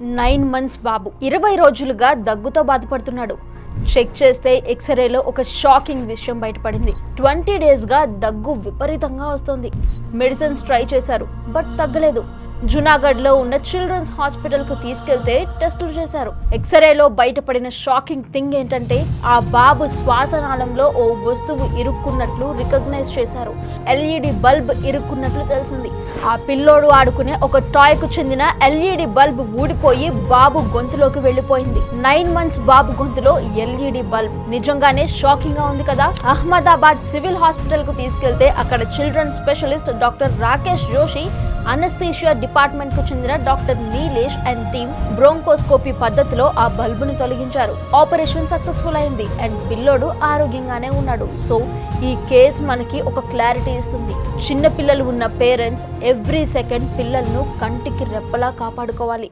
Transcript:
Nine months బాబు. ఇరవై రోజులుగా దగ్గుతో బాధపడుతున్నాడు. చెక్ చేస్తే ఎక్స్రేలో ఒక షాకింగ్ విషయం బయటపడింది. ట్వంటీ డేస్గా దగ్గు విపరీతంగా వస్తుంది. మెడిసిన్స్ ట్రై చేశారు బట్ తగ్గలేదు. జునాగఢ్లో ఉన్న చిల్డ్రన్స్ హాస్పిటల్కు తీసుకెళ్తే టెస్టులు చేశారు. ఎక్స్రేలో బయటపడిన షాకింగ్ థింగ్ ఏంటంటే ఆ బాబు శ్వాసనాళంలో ఓ వస్తువు ఇరుక్కున్నట్లు రికగ్నైజ్ చేశారు. ఎల్ఈడి బల్బ్ ఇరుక్కున్నట్లు తెలిసింది. ఆ పిల్లోడు ఆడుకునే ఒక టాయ్కు చెందిన ఎల్ఈడి బల్బ్ ఊడిపోయి బాబు గొంతులోకి వెళ్ళిపోయింది. నైన్ మంత్స్ బాబు గొంతులో ఎల్ఈడి బల్బ్. నిజంగానే షాకింగ్గా ఉంది కదా? అహ్మదాబాద్ సివిల్ హాస్పిటల్కు తీసుకెళ్తే అక్కడ children specialist doctor Rakesh Joshi anaesthesia డిపార్ట్మెంట్కు చెందిన doctor Nilesh and team bronchoscopy పద్ధతిలో ఆ బల్బుని తొలగించారు. ఆపరేషన్ సక్సెస్ఫుల్ అయింది అండ్ పిల్లోడు ఆరోగ్యంగానే ఉన్నాడు. సో ఈ కేస్ మనకి ఒక క్లారిటీ ఇస్తుంది. చిన్న పిల్లలు ఉన్న పేరెంట్స్ ఎవ్రీ సెకండ్ పిల్లలను కంటికి రెప్పలా కాపాడుకోవాలి.